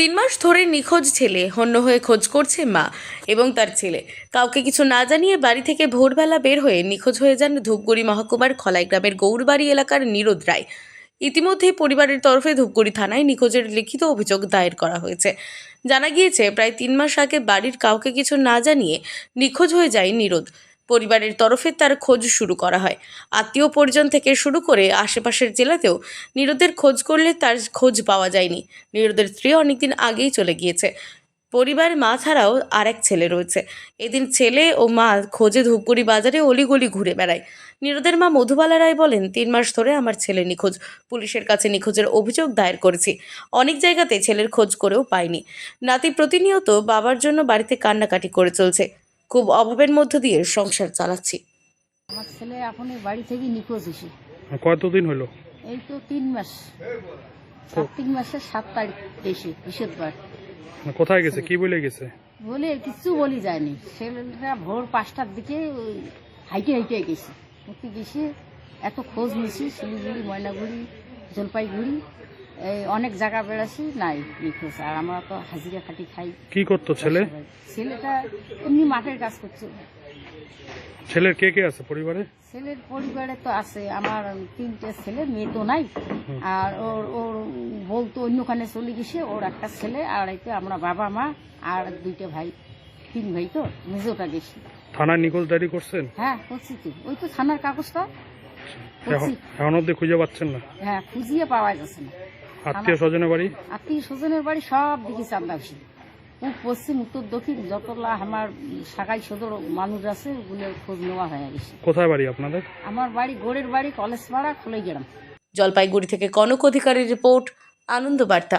তিন মাস ধরে নিখোঁজ ছেলে, হন্য হয়ে খোঁজ করছে মা এবং তার ছেলে। কাউকে কিছু না জানিয়ে বাড়ি থেকে ভোরবেলা বের হয়ে নিখোঁজ হয়ে যান ধূপগুড়ি মহকুমার খলাই গ্রামের গৌরবাড়ি এলাকার নিরোদ রায়। ইতিমধ্যেই পরিবারের তরফে ধূপগুড়ি থানায় নিখোঁজের লিখিত অভিযোগ দায়ের করা হয়েছে। জানা গিয়েছে, প্রায় তিন মাস আগে বাড়ির কাউকে কিছু না জানিয়ে নিখোঁজ হয়ে যায় নিরোদ। পরিবারের তরফে তার খোঁজ শুরু করা হয়। আত্মীয় পরিজন থেকে শুরু করে আশেপাশের জেলাতেও নিরোদের খোঁজ করলে তার খোঁজ পাওয়া যায়নি। নিরোদের স্ত্রী অনেকদিন আগেই চলে গিয়েছে। পরিবার মা ছাড়াও আরেক ছেলে রয়েছে। এদিন ছেলে ও মা খোঁজে ধূপগুড়ি বাজারে অলিগলি ঘুরে বেড়ায়। নিরোদের মা মধুবালা রায় বলেন, তিন মাস ধরে আমার ছেলে নিখোঁজ। পুলিশের কাছে নিখোঁজের অভিযোগ দায়ের করেছি। অনেক জায়গাতে ছেলের খোঁজ করেও পাইনি। নাতি প্রতিনিয়ত বাবার জন্য বাড়িতে কান্নাকাটি করে চলছে। খুব অভাবের মধ্য দিয়ে সংসার চালাচ্ছি। আমার ছেলে এখন এই বাড়ি থেকে নিখোঁজ হয়েছে। কতদিন হলো? এই তো তিন মাস। সাত তিন মাসের সাত তারিখ এসে বৃহস্পতিবার। কোথায় গেছে? কি বলে গেছে? বলে কিছু বলি যায়নি। ছেলেটা ভোর পাঁচটার দিকে ওই হাইটে হাইটে গেছে। গেছে এত খোঁজ নিয়েছি শিলিগুড়ি ময়নাগুড়ি জলপাইগুড়ি। এই অনেক জায়গা বেড়াছি নাই নিখোঁজ। আর আমরা তো হাজিরা খাটি খাই। কি করতো ছেলে? ছেলেটা এমনি মাঠের কাজ করছে ছেলের কে কে আছে পরিবারে? ছেলের পরিবারে তো আছে আমার তিনটে ছেলে মেয়ে তো নাই। আর ওর ওর বউ তো অন্যখানে চলে গেছে ওর একটা ছেলে আর এই তো আমরা বাবা মা আর দুইটা ভাই তিন ভাই তো মেজোটা গেছি। থানায় নিখোঁজ ডায়েরি করছেন? হ্যাঁ করছি তো। ওই তো থানার কাগজটা। এখন অব্দি খুঁজে পাচ্ছেন না? হ্যাঁ খুঁজিয়ে পাওয়া যাচ্ছে না। আত্মীয় স্বজনের বাড়ি? আত্মীয় স্বজনের বাড়ি সব দিকে চান্দা বেশি পূর্ব পশ্চিম উত্তর দক্ষিণ যতলা আমার সাকাই সদর মানুষ আছে ওগুলো খোঁজ নেওয়া হয়ে গেছে। কোথায় বাড়ি আপনাদের? আমার বাড়ি গোড়ের বাড়ি কলেজ পাড়া খুলে গেলাম। জলপাইগুড়ি থেকে কনক অধিকারীর রিপোর্ট আনন্দ বার্তা